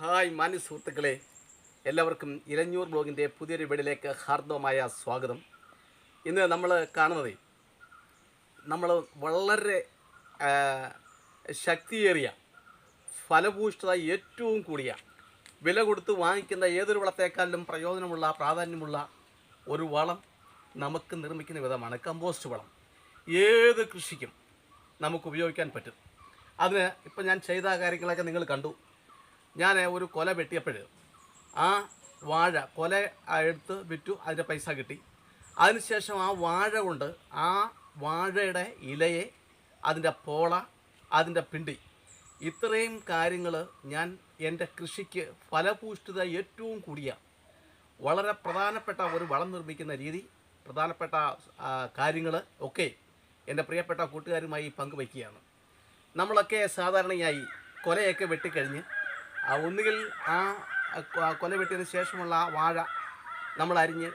Hi മാന്യ സുഹൃത്തുക്കളെ എല്ലാവർക്കും ഇലഞ്ഞൂർ ബ്ലോഗിന്റെ പുതിയൊരു വീടിലേക്ക് ഹാർദവമായ സ്വാഗതം. ഇന്ന് നമ്മൾ കാണുന്നത് നമ്മൾ വളരെ ശക്തിയേറിയ ഫലഭൂഷ്ഠത ഏറ്റവും കൂടിയ വില കൊടുത്ത് വാങ്ങിക്കുന്ന ഏതൊരു വളത്തേക്കാളിലും പ്രയോജനമുള്ള പ്രാധാന്യമുള്ള ഒരു വളം നമുക്ക് നിർമ്മിക്കുന്ന വിധമാണ് കമ്പോസ്റ്റ് വളം. ഏത് കൃഷിക്കും നമുക്ക് ഉപയോഗിക്കാൻ പറ്റും. അതിന് ഇപ്പം ഞാൻ ചെയ്ത കാര്യങ്ങളൊക്കെ നിങ്ങൾ കണ്ടു. ഞാൻ ഒരു കൊല വെട്ടിയപ്പോൾ ആ വാഴ കൊല എടുത്ത് വിറ്റു അതിന്റെ പൈസ കിട്ടി. അതിനുശേഷം ആ വാഴ കൊണ്ട് ആ വാഴയുടെ ഇലയെ അതിന്റെ പോള അതിന്റെ പിണ്ടി ഇത്രയും കാര്യങ്ങൾ ഞാൻ എന്റെ കൃഷിക്ക് ഫലഭൂഷ്ഠിത ഏറ്റവും കൂടിയ വളരെ പ്രധാനപ്പെട്ട ഒരു വളം നിർമ്മിക്കുന്ന രീതി പ്രധാനപ്പെട്ട കാര്യങ്ങൾ ഒക്കെ എന്റെ പ്രിയപ്പെട്ട കൂട്ടുകാരുമായി പങ്കുവയ്ക്കുകയാണ്. നമ്മളൊക്കെ സാധാരണയായി കൊലയൊക്കെ വെട്ടിക്കഴിഞ്ഞ് ഒന്നുകിൽ ആ കൊല വെട്ടിയതിന് ശേഷമുള്ള ആ വാഴ നമ്മൾ അരിഞ്ഞ്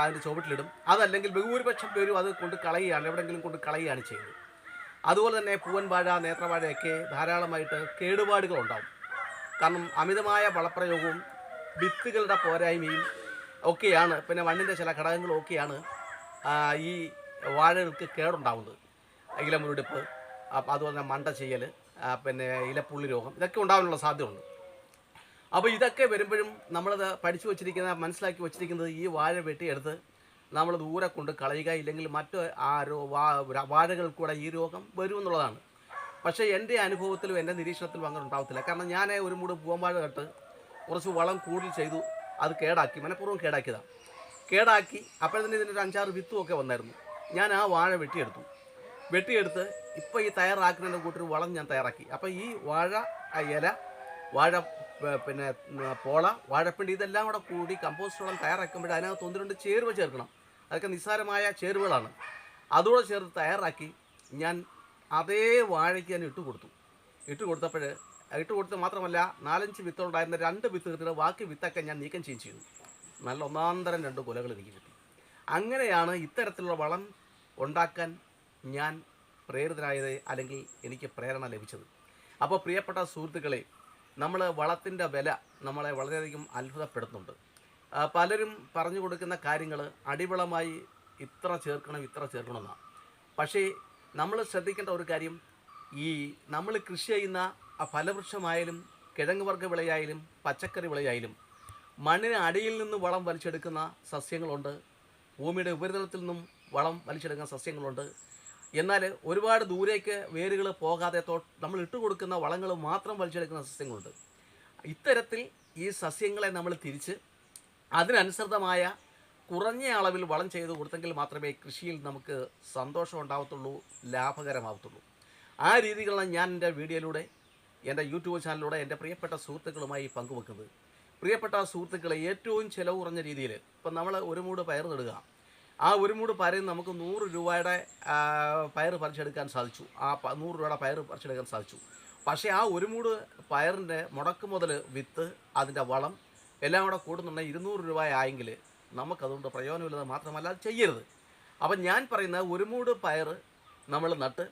അതിന്റെ ചുവട്ടിലിടും. അതല്ലെങ്കിൽ ബഹുഭൂരിപക്ഷം പേരും അത് കൊണ്ട് കളയുകയാണ് എവിടെയെങ്കിലും കൊണ്ട് കളയുകയാണ് ചെയ്യുന്നത്. അതുപോലെ തന്നെ പൂവൻ വാഴ നേത്രവാഴയൊക്കെ ധാരാളമായിട്ട് കേടുപാടുകൾ ഉണ്ടാവും കാരണം അമിതമായ വളപ്രയോഗവും വിത്തുകളുടെ പോരായ്മയും ഒക്കെയാണ് പിന്നെ മണ്ണിന്റെ ചില ഘടകങ്ങളും ഒക്കെയാണ് ഈ വാഴകൾക്ക് കേടുണ്ടാവുന്നത്. ഇലമുരുടിപ്പ് അതുപോലെ തന്നെ മണ്ട ചെയ്യൽ പിന്നെ ഇലപ്പുള്ളി രോഗം ഇതൊക്കെ ഉണ്ടാകാനുള്ള സാധ്യതയുണ്ട്. അപ്പോൾ ഇതൊക്കെ വരുമ്പോഴും നമ്മളത് പഠിച്ചു വച്ചിരിക്കുന്ന മനസ്സിലാക്കി വച്ചിരിക്കുന്നത് ഈ വാഴ വെട്ടിയെടുത്ത് നമ്മൾ ദൂരെ കൊണ്ട് കളയുക ഇല്ലെങ്കിൽ മറ്റ് ആ വാഴകൾ കൂടെ ഈ രോഗം വരുമെന്നുള്ളതാണ് പക്ഷേ എന്റെ അനുഭവത്തിലും എന്റെ നിരീക്ഷണത്തിലും അങ്ങനെ ഉണ്ടാവത്തില്ല. കാരണം ഞാൻ ഒരു മൂട് പൂവമ്പാഴ കെട്ട് കുറച്ച് വളം കൂടി ചെയ്തു അത് കേടാക്കി മനഃപൂർവം കേടാക്കിയതാണ് കേടാക്കി അപ്പോഴത്തന്നെ ഇതിന്റെ ഒരു അഞ്ചാറ് വിത്തുമൊക്കെ വന്നായിരുന്നു. ഞാൻ ആ വാഴ വെട്ടിയെടുത്തു. വെട്ടിയെടുത്ത് ഇപ്പോൾ ഈ തയ്യാറാക്കുന്നതിന്റെ കൂട്ടൊരു വളം ഞാൻ തയ്യാറാക്കി. അപ്പോൾ ഈ വാഴ ഇല വാഴ പിന്നെ പോള വാഴപ്പിണ്ടി ഇതെല്ലാം കൂടെ കൂടി കമ്പോസ്റ്റ് വളം തയ്യാറാക്കുമ്പോൾ അതിനകത്ത് ഒന്ന് രണ്ട് ചേരുവ ചേർക്കണം. അതൊക്കെ നിസ്സാരമായ ചേരുവകളാണ്. അതുകൂടെ ചേർത്ത് തയ്യാറാക്കി ഞാൻ അതേ വാഴയ്ക്ക് ഞാൻ ഇട്ട് കൊടുത്തു. ഇട്ട് കൊടുത്തപ്പോൾ ഇട്ട് കൊടുത്ത് മാത്രമല്ല നാലഞ്ച് വിത്തുണ്ടായിരുന്ന രണ്ട് വിത്ത് കിട്ടിയ ബാക്കി വിത്തൊക്കെ ഞാൻ നീക്കം ചെയ്യും ചെയ്തു. നല്ല ഒന്നാന്തരം രണ്ട് കൊലകൾ എനിക്ക് കിട്ടി. അങ്ങനെയാണ് ഇത്തരത്തിലുള്ള വളം ഉണ്ടാക്കാൻ ഞാൻ പ്രേരിതനായത് അല്ലെങ്കിൽ എനിക്ക് പ്രേരണ ലഭിച്ചത്. അപ്പോൾ പ്രിയപ്പെട്ട സുഹൃത്തുക്കളെ നമ്മൾ വളത്തിന്റെ വില നമ്മളെ വളരെയധികം അത്ഭുതപ്പെടുത്തുന്നുണ്ട്. പലരും പറഞ്ഞു കൊടുക്കുന്ന കാര്യങ്ങൾ അടിവളമായി ഇത്ര ചേർക്കണം ഇത്ര ചേർക്കണമെന്നാണ് പക്ഷേ നമ്മൾ ശ്രദ്ധിക്കേണ്ട ഒരു കാര്യം ഈ നമ്മൾ കൃഷി ചെയ്യുന്ന ഫലവൃക്ഷമായാലും കിഴങ്ങ് വർഗ വിളയായാലും പച്ചക്കറി വിളയായാലും മണ്ണിന് അടിയിൽ നിന്ന് വളം വലിച്ചെടുക്കുന്ന സസ്യങ്ങളുണ്ട്. ഭൂമിയുടെ ഉപരിതലത്തിൽ നിന്നും വളം വലിച്ചെടുക്കുന്ന സസ്യങ്ങളുണ്ട്. എന്നാൽ ഒരുപാട് ദൂരേക്ക് വേരുകൾ പോകാതെ നമ്മൾ ഇട്ട് കൊടുക്കുന്ന വളങ്ങൾ മാത്രം വലിച്ചെടുക്കുന്ന സസ്യങ്ങളുണ്ട്. ഇത്തരത്തിൽ ഈ സസ്യങ്ങളെ നമ്മൾ തിരിച്ച് അതിനനുസൃതമായ കുറഞ്ഞ അളവിൽ വളം ചെയ്ത് കൊടുത്തെങ്കിൽ മാത്രമേ കൃഷിയിൽ നമുക്ക് സന്തോഷം ഉണ്ടാവത്തുള്ളൂ ലാഭകരമാവത്തുള്ളൂ. ആ രീതികളാണ് ഞാൻ എന്റെ വീഡിയോയിലൂടെ എന്റെ യൂട്യൂബ് ചാനലിലൂടെ എന്റെ പ്രിയപ്പെട്ട സുഹൃത്തുക്കളുമായി പങ്കുവെക്കുന്നത്. പ്രിയപ്പെട്ട സുഹൃത്തുക്കളെ ഏറ്റവും ചിലവ് കുറഞ്ഞ രീതിയിൽ ഇപ്പം നമ്മൾ ഒരു മൂട് പയർ നടുക. ആ ഒരു മൂട് പയറിൽ നമുക്ക് നൂറ് രൂപയുടെ പയർ പറിച്ചെടുക്കാൻ സാധിച്ചു. ആ നൂറ് രൂപയുടെ പയർ പറിച്ചെടുക്കാൻ സാധിച്ചു. പക്ഷേ ആ ഒരു മൂട് പയറിന്റെ മുടക്ക് മുതൽ വിത്ത് അതിന്റെ വളം എല്ലാം കൂടെ കൂടുന്നുണ്ടെങ്കിൽ ഇരുന്നൂറ് രൂപ ആയെങ്കിൽ നമുക്കതുകൊണ്ട് പ്രയോജനമില്ലാതെ മാത്രമല്ല അത് ചെയ്യരുത്. അപ്പം ഞാൻ പറയുന്ന ഒരു മൂട് പയർ നമ്മൾ നട്ട്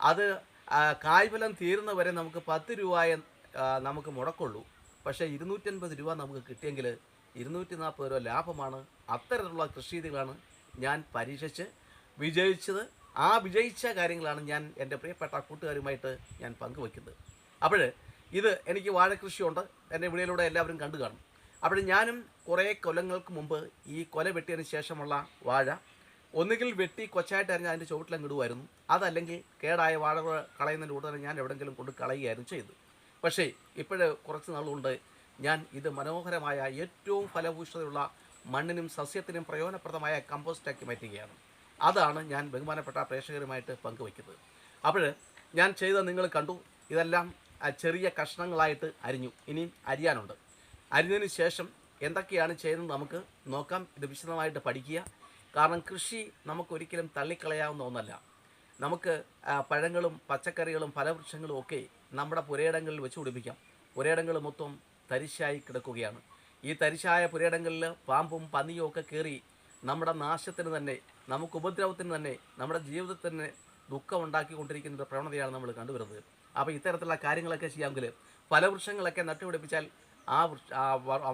അത് കായ്ഫലം തീരുന്നവരെ നമുക്ക് പത്ത് രൂപയെ നമുക്ക് മുടക്കുള്ളൂ. പക്ഷേ ഇരുന്നൂറ്റൻപത് രൂപ നമുക്ക് കിട്ടിയെങ്കിൽ ഇരുന്നൂറ്റി നാൽപ്പത് രൂപ ലാഭമാണ്. അത്തരത്തിലുള്ള കൃഷി രീതികളാണ് ഞാൻ പരീക്ഷിച്ച് വിജയിച്ചത് ആ വിജയിച്ച കാര്യങ്ങളാണ് ഞാൻ എന്റെ പ്രിയപ്പെട്ട കൂട്ടുകാരുമായിട്ട് ഞാൻ പങ്കുവയ്ക്കുന്നത്. അപ്പോൾ ഇത് എനിക്ക് വാഴക്കൃഷിയുണ്ട് എന്റെ വിളിയിലൂടെ എല്ലാവരും കണ്ടു കാണും. അപ്പോൾ ഞാനും കുറേ കൊലങ്ങൾക്ക് മുമ്പ് ഈ കൊല വെട്ടിയതിന് ശേഷമുള്ള വാഴ ഒന്നുകിൽ വെട്ടി കൊച്ചായിട്ട് അരിഞ്ഞ് അതിന്റെ ചുവട്ടിലും ഇടുമായിരുന്നു അതല്ലെങ്കിൽ കേടായ വാഴ കളയുന്നതിന്റെ കൂടെ തന്നെ ഞാൻ എവിടെയെങ്കിലും കൊണ്ട് കളയുകയായിരുന്നു ചെയ്തു പക്ഷേ ഇപ്പോഴ് കുറച്ച് നാളുകൊണ്ട് ഞാൻ ഇത് മനോഹരമായ ഏറ്റവും ഫലഭൂഷ്ഠതയുള്ള മണ്ണിനും സസ്യത്തിനും പ്രയോജനപ്രദമായ കമ്പോസ്റ്റാക്കി മാറ്റുകയാണ്. അതാണ് ഞാൻ ബഹുമാനപ്പെട്ട പ്രേക്ഷകരുമായിട്ട് പങ്കുവയ്ക്കുന്നത്. അപ്പോൾ ഞാൻ ചെയ്ത നിങ്ങൾ കണ്ടു. ഇതെല്ലാം ചെറിയ കഷ്ണങ്ങളായിട്ട് അരിഞ്ഞു. ഇനിയും അരിയാനുണ്ട്. അരിഞ്ഞതിന് ശേഷം എന്തൊക്കെയാണ് ചെയ്യുന്നത് നമുക്ക് നോക്കാം. ഇത് വിശദമായിട്ട് പഠിക്കുക. കാരണം കൃഷി നമുക്കൊരിക്കലും തള്ളിക്കളയാവുന്ന ഒന്നല്ല. നമുക്ക് പഴങ്ങളും പച്ചക്കറികളും ഫലവൃക്ഷങ്ങളും ഒക്കെ നമ്മുടെ പുരയിടങ്ങളിൽ വെച്ച് പിടിപ്പിക്കാം. പുരയിടങ്ങൾ മൊത്തം തരിശായി കിടക്കുകയാണ്. ഈ തരിശായ പുരയിടങ്ങളിൽ പാമ്പും പന്നിയും ഒക്കെ കയറി നമ്മുടെ നാശത്തിന് തന്നെ നമുക്ക് ഉപദ്രവത്തിന് തന്നെ നമ്മുടെ ജീവിതത്തിന് ദുഃഖം ഉണ്ടാക്കിക്കൊണ്ടിരിക്കുന്ന പ്രവണതയാണ് നമ്മൾ കണ്ടുവരുന്നത്. അപ്പോൾ ഇത്തരത്തിലുള്ള കാര്യങ്ങളൊക്കെ ചെയ്യാമെങ്കിൽ പല വൃക്ഷങ്ങളൊക്കെ നട്ടുപിടിപ്പിച്ചാൽ ആ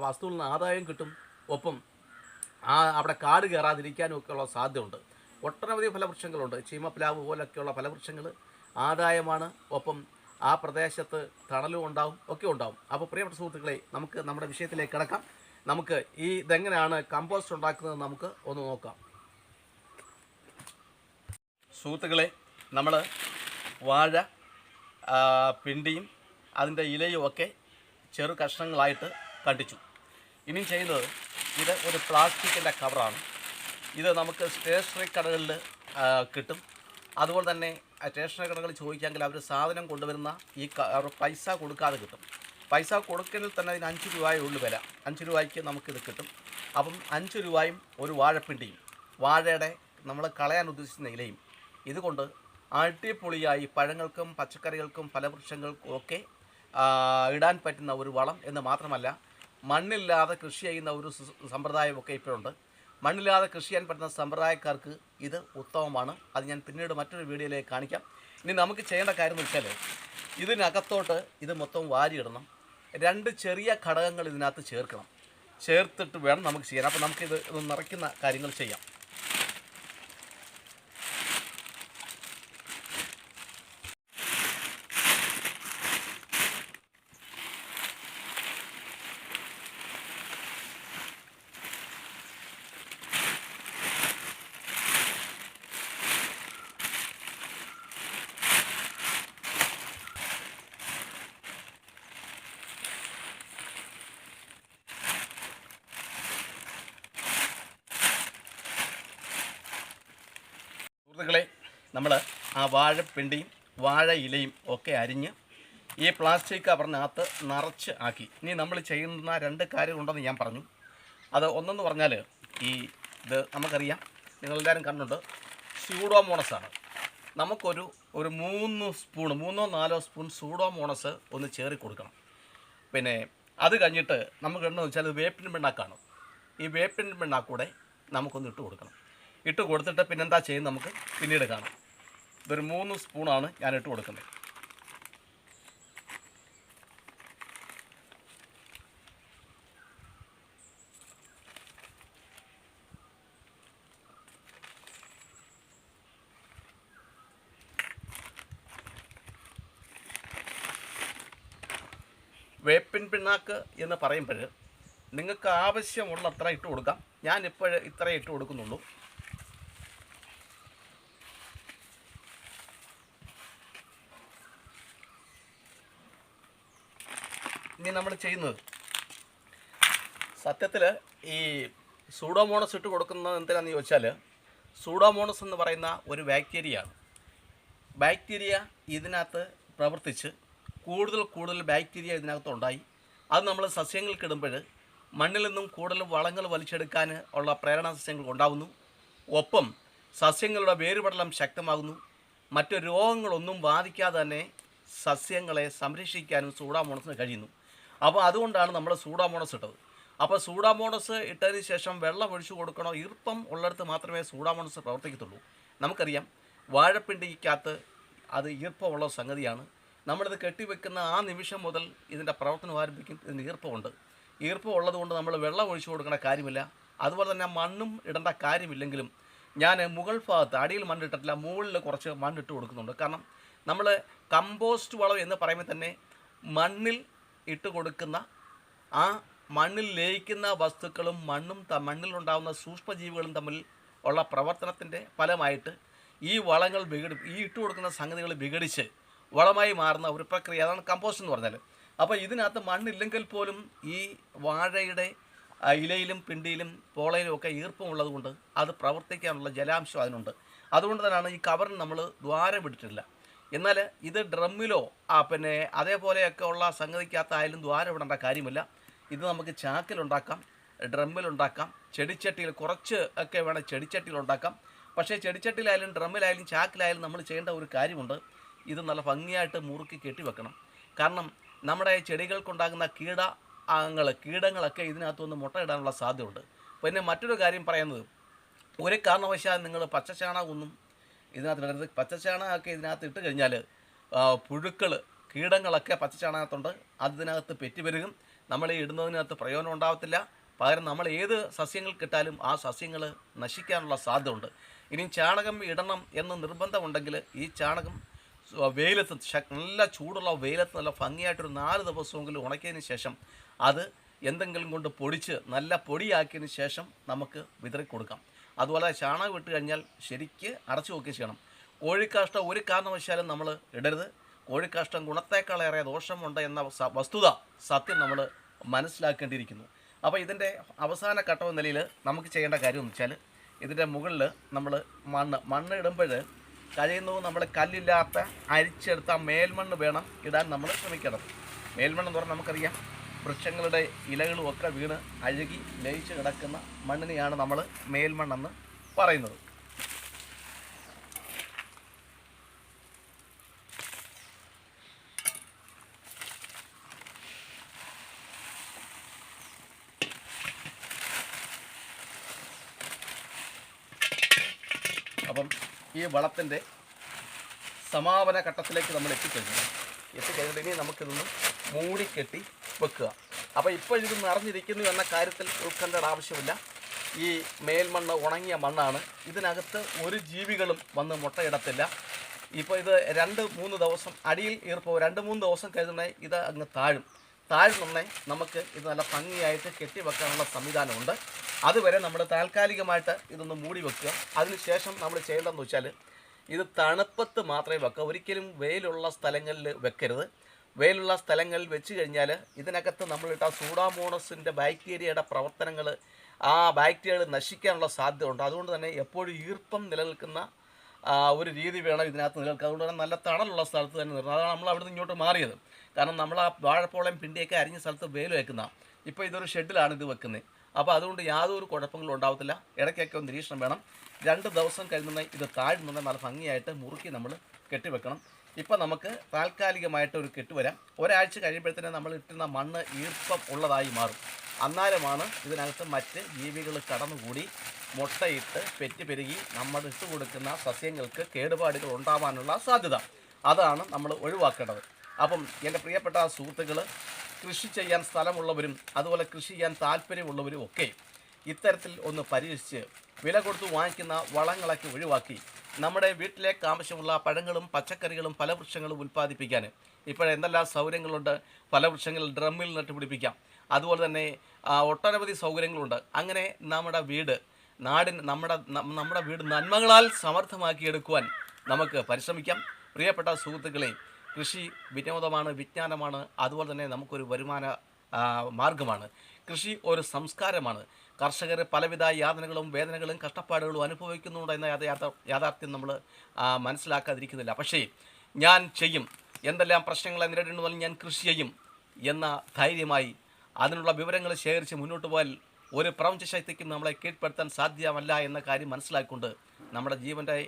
വസ്തുവിൽ നിന്ന് ആദായം കിട്ടും. ഒപ്പം ആ അവിടെ കാട് കയറാതിരിക്കാനും ഒക്കെ ഉള്ള സാധ്യതയുണ്ട്. ഒട്ടനവധി ഫലവൃക്ഷങ്ങളുണ്ട് ചീമപ്ലാവ് പോലൊക്കെയുള്ള ഫലവൃക്ഷങ്ങൾ ആദായമാണ്. ഒപ്പം ആ പ്രദേശത്ത് തണലും ഉണ്ടാവും ഒക്കെ ഉണ്ടാവും. അപ്പോൾ പ്രിയപ്പെട്ട സുഹൃത്തുക്കളെ നമുക്ക് നമ്മുടെ വിഷയത്തിലേക്ക് കിടക്കാം. നമുക്ക് ഈ ഇതെങ്ങനെയാണ് കമ്പോസ്റ്റ് ഉണ്ടാക്കുന്നത് നമുക്ക് ഒന്ന് നോക്കാം. സുഹൃത്തുക്കളെ നമ്മൾ വാഴ പിണ്ടിയും അതിന്റെ ഇലയും ഒക്കെ ചെറു കഷ്ണങ്ങളായിട്ട് കണ്ടിച്ചു ഇനി ചെയ്തത് ഇത് ഒരു പ്ലാസ്റ്റിക്കിന്റെ കവറാണ് ഇത് നമുക്ക് സ്റ്റേഷനറി കടകളിൽ കിട്ടും. അതുപോലെ തന്നെ സ്റ്റേഷനറി കടകളിൽ ചോദിക്കാമെങ്കിൽ അവർ സാധനം കൊണ്ടുവരുന്ന ഈ പൈസ കൊടുക്കാതെ കിട്ടും. പൈസ കൊടുക്കലിൽ തന്നെ അതിന് അഞ്ച് രൂപയേ ഉള്ളൂ വില. അഞ്ച് രൂപയ്ക്ക് നമുക്കിത് കിട്ടും. അപ്പം അഞ്ച് രൂപയും ഒരു വാഴപ്പിണ്ടിയും. വാഴയുടെ നമ്മൾ കളയാൻ ഉദ്ദേശിക്കുന്ന ഇലയും ഇതുകൊണ്ട് അടിപൊളിയായി പഴങ്ങൾക്കും പച്ചക്കറികൾക്കും ഫലവൃക്ഷങ്ങൾക്കും ഒക്കെ ഇടാൻ പറ്റുന്ന ഒരു വളം എന്ന് മാത്രമല്ല മണ്ണില്ലാതെ കൃഷി ചെയ്യുന്ന ഒരു സമ്പ്രദായമൊക്കെ ഇപ്പോഴുണ്ട്. മണ്ണില്ലാതെ കൃഷി ചെയ്യാൻ പറ്റുന്ന സമ്പ്രദായക്കാർക്ക് ഇത് ഉത്തമമാണ്. അത് ഞാൻ പിന്നീട് മറ്റൊരു വീഡിയോയിലേക്ക് കാണിക്കാം. ഇനി നമുക്ക് ചെയ്യേണ്ട കാര്യം എന്ന് വെച്ചാൽ ഇതിനകത്തോട്ട് ഇത് മൊത്തം വാരിയിടണം. രണ്ട് ചെറിയ ഘടകങ്ങൾ ഇതിനകത്ത് ചേർക്കണം. ചേർത്തിട്ട് വേണം നമുക്ക് ചെയ്യാൻ. അപ്പോൾ നമുക്കിത് ഇത് നിറയ്ക്കുന്ന കാര്യങ്ങൾ ചെയ്യാം. സുഹൃത്തുക്കളെ നമ്മൾ ആ വാഴപ്പിണ്ടിയും വാഴ ഇലയും ഒക്കെ അരിഞ്ഞ് ഈ പ്ലാസ്റ്റിക് കവറിനകത്ത് നിറച്ച് ആക്കി. ഇനി നമ്മൾ ചെയ്യുന്ന രണ്ട് കാര്യമുണ്ടെന്ന് ഞാൻ പറഞ്ഞു. അത് ഒന്നെന്ന് പറഞ്ഞാൽ ഈ ഇത് നമുക്കറിയാം. നിങ്ങളെല്ലാവരും കണ്ടുണ്ട് സ്യൂഡോമോണസാണ് നമുക്കൊരു ഒരു മൂന്ന് സ്പൂൺ മൂന്നോ നാലോ സ്പൂൺ സൂഡോമോണസ് ഒന്ന് ചേറി കൊടുക്കണം. പിന്നെ അത് കഴിഞ്ഞിട്ട് നമുക്ക് എന്താണെന്ന് വെച്ചാൽ വേപ്പിൻ പിണ്ണാക്കാണ്. ഈ വേപ്പിൻ പിണ്ണാക്കൂടെ നമുക്കൊന്ന് ഇട്ട് കൊടുക്കണം. ഇട്ട് കൊടുത്തിട്ട് പിന്നെന്താ ചെയ്യുന്നത് നമുക്ക് പിന്നീട് കാണാം. ഇതൊരു മൂന്ന് സ്പൂണാണ് ഞാൻ ഇട്ട് കൊടുക്കുന്നത്. വേപ്പിൻ പിണ്ണാക്ക് എന്ന് പറയുമ്പോൾ നിങ്ങൾക്ക് ആവശ്യമുള്ള അത്ര ഇട്ട് കൊടുക്കാം. ഞാൻ ഇപ്പോൾ ഇത്ര ഇട്ട് കൊടുക്കുന്നുള്ളൂ. ഇനി നമ്മൾ ചെയ്യുന്നത്? സത്യത്തിൽ ഈ സൂഡോമോണസ് ഇട്ട് കൊടുക്കുന്നത് എന്തിനാണെന്ന് ചോദിച്ചാൽ സൂഡോമോണസ് എന്ന് പറയുന്ന ഒരു ബാക്ടീരിയയാണ് ബാക്ടീരിയ ഇതിനകത്ത് പ്രവർത്തിച്ച് കൂടുതൽ കൂടുതൽ ബാക്ടീരിയ ഇതിനകത്ത് ഉണ്ടായി. അത് നമ്മൾ സസ്യങ്ങൾക്ക് ഇടുമ്പോൾ മണ്ണിൽ നിന്നും കൂടുതൽ വളങ്ങൾ വലിച്ചെടുക്കാൻ ഉള്ള പ്രേരണ സസ്യങ്ങൾ ഉണ്ടാകുന്നു ഒപ്പം സസ്യങ്ങളുടെ വേരുപടലം ശക്തമാകുന്നു. മറ്റു രോഗങ്ങളൊന്നും ബാധിക്കാതെ തന്നെ സസ്യങ്ങളെ സംരക്ഷിക്കാനും സൂഡാമോണസിന് കഴിയുന്നു. അപ്പോൾ അതുകൊണ്ടാണ് നമ്മൾ സൂഡാമോണസ് ഇട്ടത്. അപ്പോൾ സൂഡാമോണസ് ഇട്ടതിന് ശേഷം വെള്ളം ഒഴിച്ചു കൊടുക്കണോ? ഈർപ്പം ഉള്ളിടത്ത് മാത്രമേ സൂഡാമോണസ് പ്രവർത്തിക്കത്തുള്ളൂ. നമുക്കറിയാം വാഴപ്പിണ്ടിക്കകത്ത് അത് ഈർപ്പമുള്ള സംഗതിയാണ്. നമ്മളിത് കെട്ടിവെക്കുന്ന ആ നിമിഷം മുതൽ ഇതിന്റെ പ്രവർത്തനം ആരംഭിക്കും. ഇതിന് ഈർപ്പമുണ്ട്. ഈർപ്പം ഉള്ളതുകൊണ്ട് നമ്മൾ വെള്ളം ഒഴിച്ചു കൊടുക്കേണ്ട കാര്യമില്ല. അതുപോലെ തന്നെ മണ്ണും ഇടേണ്ട കാര്യമില്ലെങ്കിലും ഞാൻ മുകൾ ഭാഗത്ത് അടിയിൽ മണ്ണിട്ടിട്ടില്ല മുകളിൽ കുറച്ച് മണ്ണിട്ട് കൊടുക്കുന്നുണ്ട്. കാരണം നമ്മൾ കമ്പോസ്റ്റ് വളം എന്ന് പറയുമ്പോൾ തന്നെ മണ്ണിൽ ഇട്ട് കൊടുക്കുന്ന ആ മണ്ണിൽ ലയിക്കുന്ന വസ്തുക്കളും മണ്ണും മണ്ണിലുണ്ടാകുന്ന സൂക്ഷ്മജീവികളും തമ്മിൽ ഉള്ള പ്രവർത്തനത്തിന്റെ ഫലമായിട്ട് ഈ വളങ്ങൾ വിഘടി ഈ ഇട്ട് കൊടുക്കുന്ന സംഗതികൾ വിഘടിച്ച് വളമായി മാറുന്ന ഒരു പ്രക്രിയ. അതാണ് കമ്പോസ്റ്റ് എന്ന് പറഞ്ഞാൽ അപ്പോൾ ഇതിനകത്ത് മണ്ണില്ലെങ്കിൽ പോലും ഈ വാഴയുടെ ഇലയിലും പിണ്ടിയിലും പോളയിലും ഒക്കെ ഈർപ്പമുള്ളതുകൊണ്ട് അത് പ്രവർത്തിക്കാനുള്ള ജലാംശം അതിനുണ്ട്. അതുകൊണ്ട് തന്നെയാണ് ഈ കവറിന് നമ്മൾ ദ്വാരം ഇട്ടിട്ടില്ല. എന്നാൽ ഇത് ഡ്രമ്മിലോ ആ പിന്നെ അതേപോലെയൊക്കെ ഉള്ള സംഗതിക്കകത്തായാലും ദ്വാരം ഇടേണ്ട കാര്യമില്ല. ഇത് നമുക്ക് ചാക്കിലുണ്ടാക്കാം ഡ്രമ്മിലുണ്ടാക്കാം ചെടിച്ചട്ടിയിൽ കുറച്ച് ഒക്കെ വേണം ചെടിച്ചട്ടിയിലുണ്ടാക്കാം. പക്ഷേ ചെടിച്ചട്ടിയിലായാലും ഡ്രമ്മിലായാലും ചാക്കിലായാലും നമ്മൾ ചെയ്യേണ്ട ഒരു കാര്യമുണ്ട്. ഇത് നല്ല ഭംഗിയായിട്ട് മുറുക്കി കെട്ടിവെക്കണം കാരണം നമ്മുടെ ചെടികൾക്കുണ്ടാകുന്ന കീട അംഗങ്ങൾ കീടങ്ങളൊക്കെ ഇതിനകത്തുനിന്ന് മുട്ടയിടാനുള്ള സാധ്യതയുണ്ട്. പിന്നെ മറ്റൊരു കാര്യം പറയുന്നത് ഒരു കാരണവശാലും നിങ്ങൾ പച്ചച്ചാണകമൊന്നും ഇതിനകത്ത് ഇടരുത്. പച്ചച്ചാണകമൊക്കെ ഇതിനകത്ത് ഇട്ട് കഴിഞ്ഞാൽ പുഴുക്കൾ കീടങ്ങളൊക്കെ പച്ചച്ചാണകത്തുണ്ട് അതിനകത്ത് പെറ്റുപെരുകും നമ്മൾ ഈ ഇടുന്നതിനകത്ത് പ്രയോജനം ഉണ്ടാകത്തില്ല പകരം നമ്മൾ ഏത് സസ്യങ്ങൾ കിട്ടാലും ആ സസ്യങ്ങൾ നശിക്കാനുള്ള സാധ്യത ഉണ്ട് ഇനി ചാണകം ഇടണം എന്ന് നിർബന്ധമുണ്ടെങ്കിൽ ഈ ചാണകം വെയിലത്ത് നല്ല ചൂടുള്ള വെയിലത്ത് നല്ല ഭംഗിയായിട്ടൊരു നാല് ദിവസമെങ്കിലും ഉണക്കിയതിന് ശേഷം അത് എന്തെങ്കിലും കൊണ്ട് പൊടിച്ച് നല്ല പൊടിയാക്കിയതിന് ശേഷം നമുക്ക് വിതറി കൊടുക്കാം അതുപോലെ ചാണകം ഇട്ട് കഴിഞ്ഞാൽ ശരിക്ക് അടച്ചു നോക്കി ചെയ്യണം. കോഴിക്കാഷ്ടം ഒരു കാരണവശാലും നമ്മൾ ഇടരുത്. കോഴിക്കാഷ്ടം ഗുണത്തേക്കാളേറെ ദോഷമുണ്ട് എന്ന വസ്തുത സത്യം നമ്മൾ മനസ്സിലാക്കേണ്ടിയിരിക്കുന്നു. അപ്പോൾ ഇതിന്റെ അവസാന ഘട്ടം നിലയിൽ നമുക്ക് ചെയ്യേണ്ട കാര്യം എന്ന് വെച്ചാൽ ഇതിന്റെ മുകളിൽ നമ്മൾ മണ്ണ് മണ്ണ് ഇടുമ്പോൾ കഴിയുന്നതും നമ്മൾ കല്ലില്ലാത്ത അരിച്ചെടുത്ത മേൽമണ്ണ് വേണം ഇടാൻ നമ്മൾ ശ്രമിക്കണം. മേൽമണ്ണ് എന്ന് പറഞ്ഞാൽ നമുക്കറിയാം. വൃക്ഷങ്ങളുടെ ഇലകളും ഒക്കെ വീണ് അഴുകി ലയിച്ച് കിടക്കുന്ന മണ്ണിനെയാണ് നമ്മൾ മേൽമണ്ണെന്ന് പറയുന്നത്. അപ്പം ഈ വളത്തിന്റെ സമാപന ഘട്ടത്തിലേക്ക് നമ്മൾ എത്തിക്കഴിഞ്ഞു. എത്തിക്കഴിഞ്ഞിട്ട് ഇനി നമുക്കിതൊന്ന് മൂടിക്കെട്ടി വെക്കുക. അപ്പോൾ ഇപ്പോൾ ഇത് നിറഞ്ഞിരിക്കുന്നു എന്ന കാര്യത്തിൽ ഉത്കണ്ഠയുടെ ആവശ്യമില്ല. ഈ മേൽമണ്ണ് ഉണങ്ങിയ മണ്ണാണ്. ഇതിനകത്ത് ഒരു ജീവികളും വന്ന് മുട്ടയിടത്തില്ല. ഇപ്പോൾ ഇത് രണ്ട് മൂന്ന് ദിവസം അടിയിൽ ഈർപ്പോൾ രണ്ട് മൂന്ന് ദിവസം കഴിഞ്ഞേ ഇത് അങ്ങ് താഴും. താഴ്ന്നുണ്ണേ നമുക്ക് ഇത് നല്ല ഭംഗിയായിട്ട് കെട്ടിവെക്കാനുള്ള സംവിധാനമുണ്ട്. അതുവരെ നമ്മൾ താൽക്കാലികമായിട്ട് ഇതൊന്ന് മൂടി വെക്കുക. അതിനുശേഷം നമ്മൾ ചെയ്യേണ്ടതെന്ന് വെച്ചാൽ ഇത് തണുപ്പത്ത് മാത്രമേ വെക്കുക. ഒരിക്കലും വെയിലുള്ള സ്ഥലങ്ങളിൽ വെക്കരുത്. വെയിലുള്ള സ്ഥലങ്ങളിൽ വെച്ച് കഴിഞ്ഞാൽ ഇതിനകത്ത് നമ്മളിട്ട സൂഡാമോണസിന്റെ ബാക്ടീരിയയുടെ പ്രവർത്തനങ്ങൾ ആ ബാക്ടീരിയകൾ നശിക്കാനുള്ള സാധ്യതയുണ്ട്. അതുകൊണ്ട് തന്നെ എപ്പോഴും ഈർപ്പം നിലനിൽക്കുന്ന ഒരു രീതി വേണം ഇതിനകത്ത് നിലനിൽക്കുക അതുകൊണ്ട് തന്നെ നല്ല തണലുള്ള സ്ഥലത്ത് തന്നെ നിർത്തുന്നത് അതാണ് നമ്മൾ അവിടുന്ന് ഇങ്ങോട്ട് മാറിയത്. കാരണം നമ്മൾ ആ വാഴപ്പോളയും പിണ്ടിയൊക്കെ അരിഞ്ഞ സ്ഥലത്ത് വെയിൽ വെക്കുന്ന ഇപ്പോൾ ഇതൊരു ഷെഡിലാണ് ഇത് വെക്കുന്നത് അപ്പോൾ അതുകൊണ്ട് യാതൊരു കുഴപ്പങ്ങളും ഉണ്ടാവത്തില്ല. ഇടയ്ക്കൊക്കെ ഒന്ന് നിരീക്ഷണം വേണം. രണ്ട് ദിവസം കഴിയുന്ന ഇത് താഴ്ന്നുണ്ടെങ്കിൽ നല്ല ഭംഗിയായിട്ട് മുറുക്കി നമ്മൾ കെട്ടിവെക്കണം. ഇപ്പം നമുക്ക് താൽക്കാലികമായിട്ട് ഒരു കെട്ട് വരാം. ഒരാഴ്ച കഴിയുമ്പോഴത്തേനും നമ്മൾ ഇട്ടുന്ന മണ്ണ് ഈർപ്പം ഉള്ളതായി മാറും. അന്നാലുമാണ് ഇതിനകത്ത് മറ്റ് ജീവികൾ കടന്നുകൂടി മുട്ടയിട്ട് പെറ്റ് പെരുകി നമ്മൾ ഇട്ട് കൊടുക്കുന്ന സസ്യങ്ങൾക്ക് കേടുപാടുകൾ ഉണ്ടാവാനുള്ള സാധ്യത. അതാണ് നമ്മൾ ഒഴിവാക്കേണ്ടത്. അപ്പം എന്റെ പ്രിയപ്പെട്ട സുഹൃത്തുക്കൾ കൃഷി ചെയ്യാൻ സ്ഥലമുള്ളവരും അതുപോലെ കൃഷി ചെയ്യാൻ താല്പര്യമുള്ളവരും ഒക്കെ ഇത്തരത്തിൽ ഒന്ന് പരീക്ഷിച്ച് വില കൊടുത്ത് വാങ്ങിക്കുന്ന വളങ്ങളൊക്കെ ഒഴിവാക്കി നമ്മുടെ വീട്ടിലേക്ക് ആവശ്യമുള്ള പഴങ്ങളും പച്ചക്കറികളും ഫലവൃക്ഷങ്ങളും ഉൽപ്പാദിപ്പിക്കാൻ. ഇപ്പോൾ എന്തെല്ലാം സൗകര്യങ്ങളുണ്ട്? ഫലവൃക്ഷങ്ങൾ ഡ്രമ്മിൽ നട്ടുപിടിപ്പിക്കാം. അതുപോലെ തന്നെ ഒട്ടനവധി സൗകര്യങ്ങളുണ്ട്. അങ്ങനെ നമ്മുടെ വീട് നാടിന് നമ്മുടെ നമ്മുടെ വീട് നന്മകളാൽ സമർത്ഥമാക്കിയെടുക്കുവാൻ നമുക്ക് പരിശ്രമിക്കാം. പ്രിയപ്പെട്ട സുഹൃത്തുക്കളെ കൃഷി വിനോദമാണ് വിജ്ഞാനമാണ്. അതുപോലെ തന്നെ നമുക്കൊരു വരുമാന മാർഗമാണ്. കൃഷി ഒരു സംസ്കാരമാണ്. കർഷകർ പലവിധ യാതനകളും വേദനകളും കഷ്ടപ്പാടുകളും അനുഭവിക്കുന്നുണ്ട് എന്ന യാഥ- യാഥ- യാഥാർത്ഥ്യം നമ്മൾ മനസ്സിലാക്കാതിരിക്കുന്നില്ല. പക്ഷേ ഞാൻ ചെയ്യും. എന്തെല്ലാം പ്രശ്നങ്ങളെ നേരിടുന്നതും ഞാൻ കൃഷി ചെയ്യും എന്ന ധൈര്യമായി അതിനുള്ള വിവരങ്ങൾ ശേഖരിച്ച് മുന്നോട്ട് പോയാൽ ഒരു പ്രപഞ്ചശക്തിക്കും നമ്മളെ കീഴ്പ്പെടുത്താൻ സാധ്യമല്ല എന്ന കാര്യം മനസ്സിലാക്കിക്കൊണ്ട് നമ്മുടെ ജീവന്റെ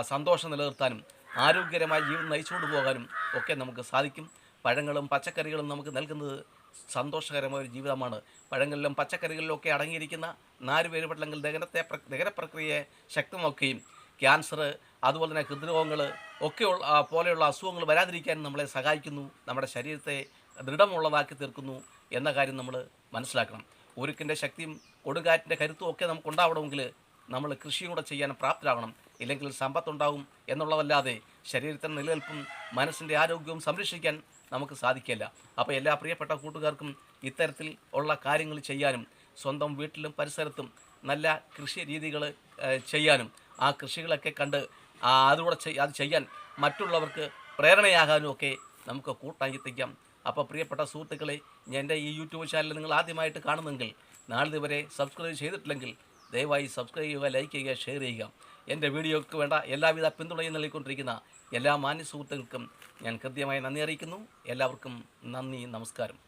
സന്തോഷം നിലനിർത്താനും ആരോഗ്യകരമായ ജീവിതം നയിച്ചുകൊണ്ട് പോകാനും ഒക്കെ നമുക്ക് സാധിക്കും. പഴങ്ങളും പച്ചക്കറികളും നമുക്ക് നൽകുന്നത് സന്തോഷകരമായ ഒരു ജീവിതമാണ്. പഴങ്ങളിലും പച്ചക്കറികളിലും ഒക്കെ അടങ്ങിയിരിക്കുന്ന നാല് വേരുപെട്ടലെങ്കിൽ ദഹനത്തെ പ്ര- ദഹന പ്രക്രിയയെ ശക്തമാക്കുകയും ക്യാൻസർ അതുപോലെ തന്നെ ഹൃദ്രോഗങ്ങൾ ഒക്കെ പോലെയുള്ള അസുഖങ്ങൾ വരാതിരിക്കാൻ നമ്മളെ സഹായിക്കുന്നു. നമ്മുടെ ശരീരത്തെ ദൃഢമുള്ളതാക്കി തീർക്കുന്നു എന്ന കാര്യം നമ്മൾ മനസ്സിലാക്കണം. ഉരുക്കിന്റെ ശക്തിയും കൊടുങ്കാറ്റിന്റെ കരുത്തും ഒക്കെ നമുക്ക് ഉണ്ടാവണമെങ്കിൽ നമ്മൾ കൃഷിയും കൂടെ ചെയ്യാൻ പ്രാപ്തരാകണം ഇല്ലെങ്കിൽ സമ്പത്തുണ്ടാവും എന്നുള്ളതല്ലാതെ ശരീരത്തിന്റെ നിലനിൽപ്പും മനസ്സിന്റെ ആരോഗ്യവും സംരക്ഷിക്കാൻ നമുക്ക് സാധിക്കില്ല അപ്പോൾ എല്ലാ പ്രിയപ്പെട്ട കൂട്ടുകാർക്കും ഇത്തരത്തിൽ ഉള്ള കാര്യങ്ങൾ ചെയ്യാനും സ്വന്തം വീട്ടിലും പരിസരത്തും നല്ല കൃഷി രീതികൾ ചെയ്യാനും ആ കൃഷികളൊക്കെ കണ്ട് അതിലൂടെ അത് ചെയ്യാൻ മറ്റുള്ളവർക്ക് പ്രേരണയാകാനും ഒക്കെ നമുക്ക് കൂട്ടായി എത്തിക്കാം അപ്പോൾ പ്രിയപ്പെട്ട സുഹൃത്തുക്കളെ എന്റെ ഈ യൂട്യൂബ് ചാനൽ നിങ്ങൾ ആദ്യമായിട്ട് കാണുന്നെങ്കിൽ നാളിതുവരെ സബ്സ്ക്രൈബ് ചെയ്തിട്ടില്ലെങ്കിൽ ദയവായി സബ്സ്ക്രൈബ് ചെയ്യുക ലൈക്ക് ചെയ്യുക ഷെയർ ചെയ്യുക. എന്റെ വീഡിയോയ്ക്ക് വേണ്ട എല്ലാവിധ പിന്തുണയും നൽകിക്കൊണ്ടിരിക്കുന്ന എല്ലാ മാന്യ സുഹൃത്തുക്കൾക്കും ഞാൻ കൃത്യമായി നന്ദി അറിയിക്കുന്നു. എല്ലാവർക്കും നന്ദി നമസ്കാരം.